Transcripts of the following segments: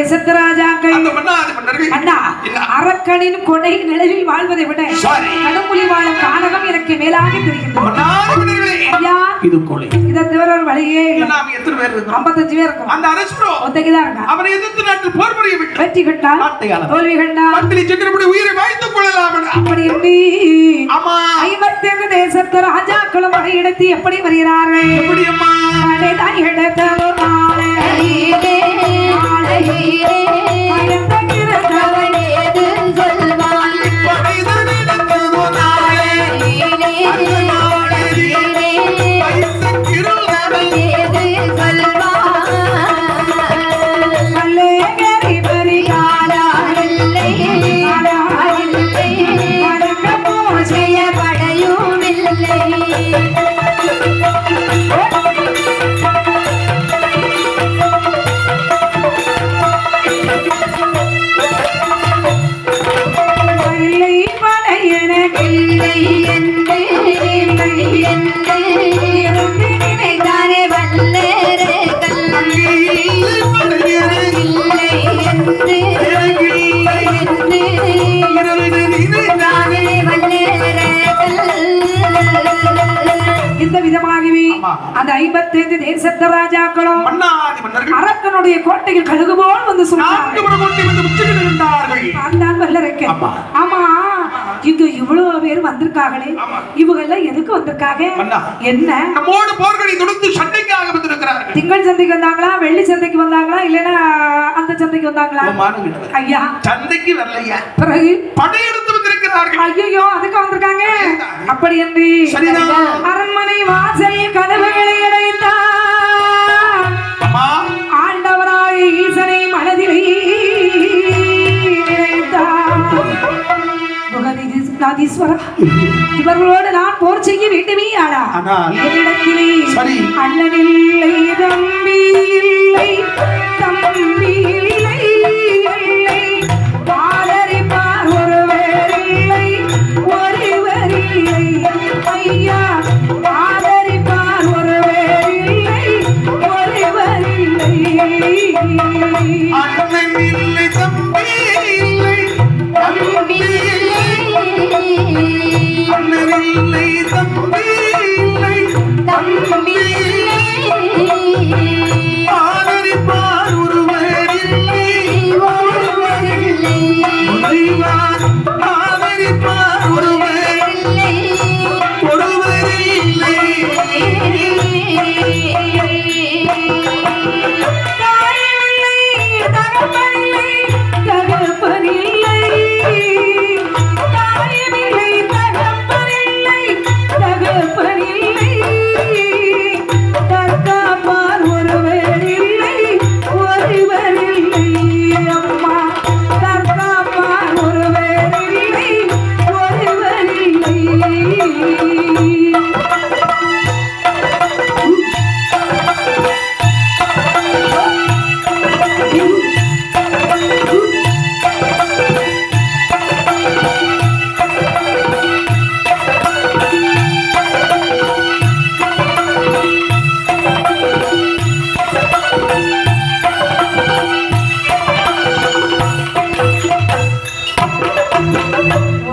தேசத்து ராஜாக்கள் அண்ணா? அரக்கனின் கொடை நிழலில் வாழ்வதை விட. கடும்புலி வாழும் கானகம் எனக்கு மேலாக தெரிகின்றது. இது கொலை. இதை தவிர ஒரு வழியே எத்தனை பேர் இருக்கிறோம்? ஐம்பத்தஞ்சு பேர் இருக்கும் அந்த அரசனோ ஒத்தைக்குதான் இருக்கா அவனை எதிர்த்து நாட்டில் போர் புரிய விட்டு வெற்றி கண்டால். தோல்வி கண்டால் மந்திரி சென்றபடி உயிரை வாய்த்துக் கொள்ளலாம். அப்படி என்று ஆமா ஐம்பத்தைந்து தேசத்து ராஜாக்களும் படையெடுத்து எப்படி வருகிறார்கள்? எப்படி அம்மா? படைதான் எடுத்த ஒரு அந்த ஐம்பத்தைந்து தேசத்து ராஜாக்களும் அரக்கனுடைய கோட்டையில் கழுகு போல் வந்து சொன்னார்கள் ஆமா. இங்க இவ்வளவு பேர் வந்திருக்காங்களே. இவங்க எல்லாம் எதுக்கு வந்திருக்காங்க. என்ன? நம்மோடு போர்களை தொடுத்து சண்டைக்காக வந்திருக்கிறார்கள். திங்கள் சந்தைக்கு வந்தாங்களா? வெள்ளி சந்தைக்கு வந்தாங்களா? இல்லைன்னா அந்த சந்தைக்கு வந்தாங்களா? ஐயா. சந்தைக்கு வரலையா? பிறகு? படையெடுத்து வந்திருக்கிறார்கள். ஐயோ அதுக்கு வந்திருக்காங்க? அப்படி என்று. அரண்மனை வாசல் கதவுகளை முகதீஸ்வரா இவர்களோடு நான் போர் செய்ய வேண்டுமே ஆனா. என்னிடத்திலே சரி. அண்ணன் இல்லை தம்பி இல்லை தம்பி இல்லை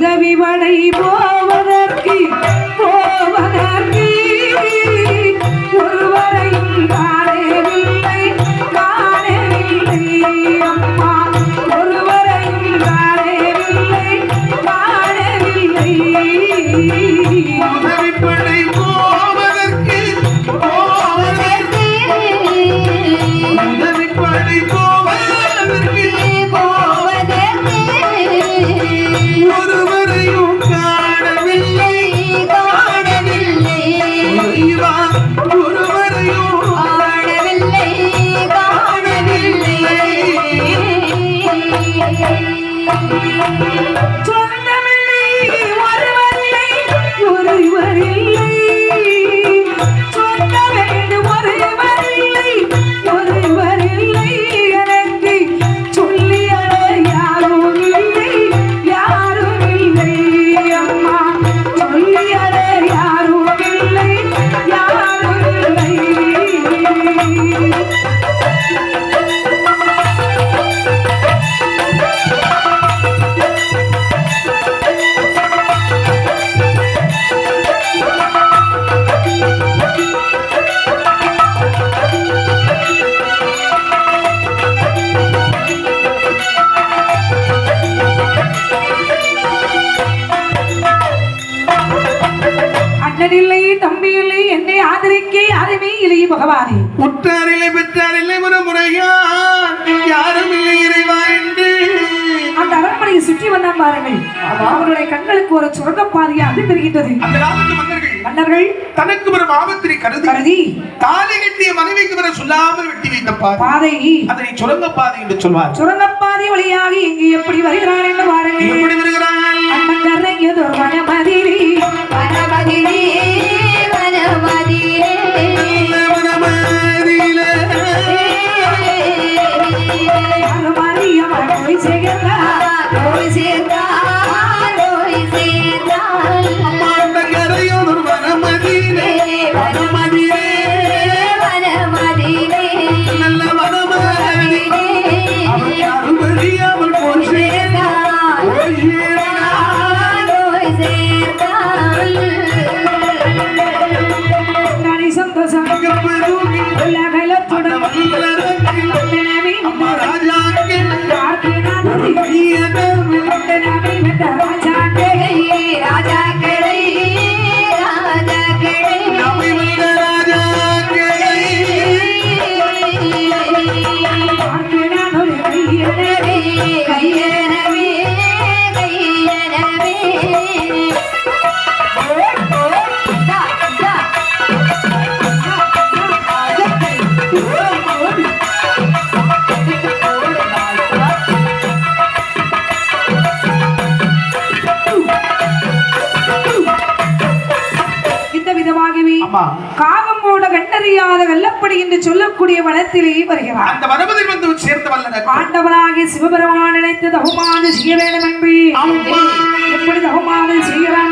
உதவி வரை போ சொந்தமில்லை ஒருவரில்லை ஒருவரில்லை. சொன்னாரே உற்றாரில்லை பெற்றாரில்லை ஒரு முறையார் யாரும் இல்லை இறைவா என்று. அந்த அரண்மனையை சுற்றி வந்தான் பாருங்கள். அவருடைய கண்களுக்கு ஒரு சுரங்கப்பாதையா அது தெரிகின்றது அந்த காலத்து மன்னர்கள் மன்னர்கள் தனக்கு வரும் ஆபத்தினை கருதி கருதி தாலி கட்டிய மனைவிக்கு வர சொல்லாமல் வெட்டி வைத்த பாதை. பாதை. அதனை சுரங்க பாதை என்று சொல்வார் சுரங்கப்பாதை வழியாக இங்கு எப்படி வருகிறான் என்று பாருங்கள். எப்படி வருகிறாள் அண்ணன் கரையது ஒரு மனமதிரி சொல்லக்கூடிய வனத்திலே வருகிறார். அந்த வனமதில் வந்து சேர்ந்த வல்லனர் ஆண்டவனாகிய சிவபெருமான் நினைத்து தகுமாறு செய்ய வேண்டும் என்று. எப்படி தகுமாறு செய்கிறான்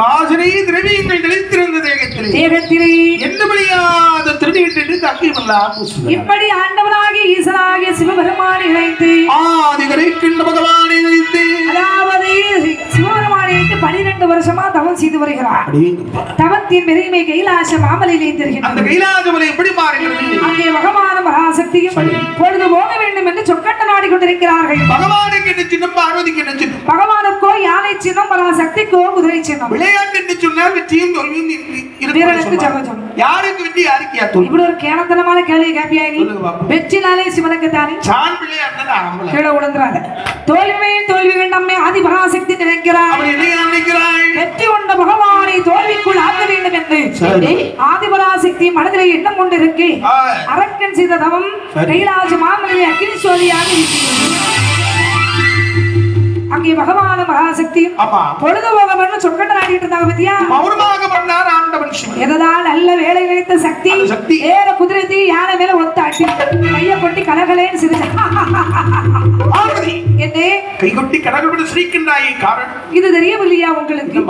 வாசனை திரவியங்கள் தெளித்திருந்த தேகத்திலே. தேகத்திலே. வழியாத திருநீட்டு தக்கியமெல்லாம். இப்படி ஆண்டவனாகிய ஈசனாகிய சிவபெருமானை இணைத்து ஆதிகரை கிண்ட பகவானை வைத்து அதாவது சிவபெருமானை இணைத்து பனிரெண்டு வருஷமா தவம் செய்து வருகிறார். தவத்தின் பெருமை கைலாச மாமலையிலே அந்த தெரிகின்றது கைலாசமலை எப்படி மாறுகிறது? அங்கே பகவான மகாசக்தியும் பொழுது போக வேண்டும் என்று சொக்கட்ட நாடி கொண்டிருக்கிறார்கள் பகவானுக்கு என்ன சின்னம் பார்வதிக்கு என்ன சின்னம்? பகவானுக்கோ யானை சின்னம் மகாசக்திக்கோ குதிரை சின்னம் விளையாட்டு என்று சொன்னால் வெற்றியும் தோல்வியும் வீரனுக்கு. சொல்வார். யாருக்கு வெற்றி யாருக்கு தோல்வி இப்படி ஒரு கேனத்தனமான கேள்வி கேப்பியா நீ. வெற்றினாலே சிவனுக்கு தானே சான் விளையாட்டு கீழே விழுந்துறாங்க தோல்வியில் தோல்விகள் நம்மை ஆதி பராசக்தி நினைக்கிறார் அவர் என்ன நினைக்கிறாள் வெற்றி கொண்ட பகவானை தோல்விக்குள் ஆக்க வேண்டும் என்று சரி. ஆதி பராசக்தி மனதிலே எண்ணம் கொண்டிருக்கு. அரக்கன் செய்த தவம். கைலாச மாமலையை அக்கினி சோதியாக இருக்கிறது அங்கே பகவான மகாசக்தியும் ஆமா பொழுது போகணும்னு சொற்கட்ட நாட்டிட்டு இருந்தாங்க பத்தியா மௌனமாக பண்ணார் ஆண்டவன் எதனால் நல்ல வேலை நினைத்த சக்தி சக்தி. வேற குதிரை தீ யானை மேல ஒத்த அட்டி. கைய கொட்டி கலகலேன்னு சிரிச்சா. என்னே? கைகொட்டி கடவுள் சிரிக்கின்றாயே காரணம்? இது தெரியவில்லையா உங்களுக்கு?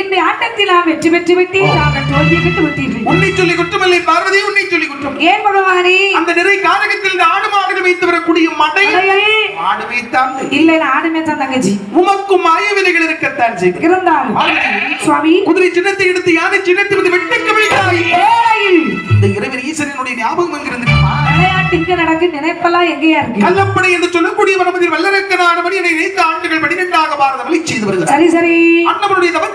இந்த ஆட்டத்தில் நான் வெற்றி பெற்று விட்டு நாங்கள் தோல்வி கட்டு விட்டீர்கள். உன்னை சொல்லி குற்றமில்லை பார்வதி உன்னை சொல்லி குற்றம். ஏன் பகவானே? அந்த நிறை காரகத்தில் இந்த ஆடு மாடுகள் வைத்து வரக்கூடிய மடை. அடையல். ஆடு வைத்தான் இல்லை ஆடுமே தான் தங்கச்சி. உமக்கும் மாய விலைகள் இருக்கத்தான் செய்து. இருந்தாலும் சுவாமி. குதிரை சின்னத்தை எடுத்து யானை சின்னத்தை வந்து வெட்டுக்க இந்த ஈசனுடைய ஞாபகம் எங்கிருந்து விளையாட்டு இங்க நடக்கு நினைப்பெல்லாம் எங்கேயா இருக்கு? என்று சொல்லக்கூடிய வனமதில் வல்லரக்கனானவன் என்னை நினைத்த ஆண்டுகள் பனிரெண்டாக பாரத வழி செய்து வருகிறார். சரி சரி. அண்ணவனுடைய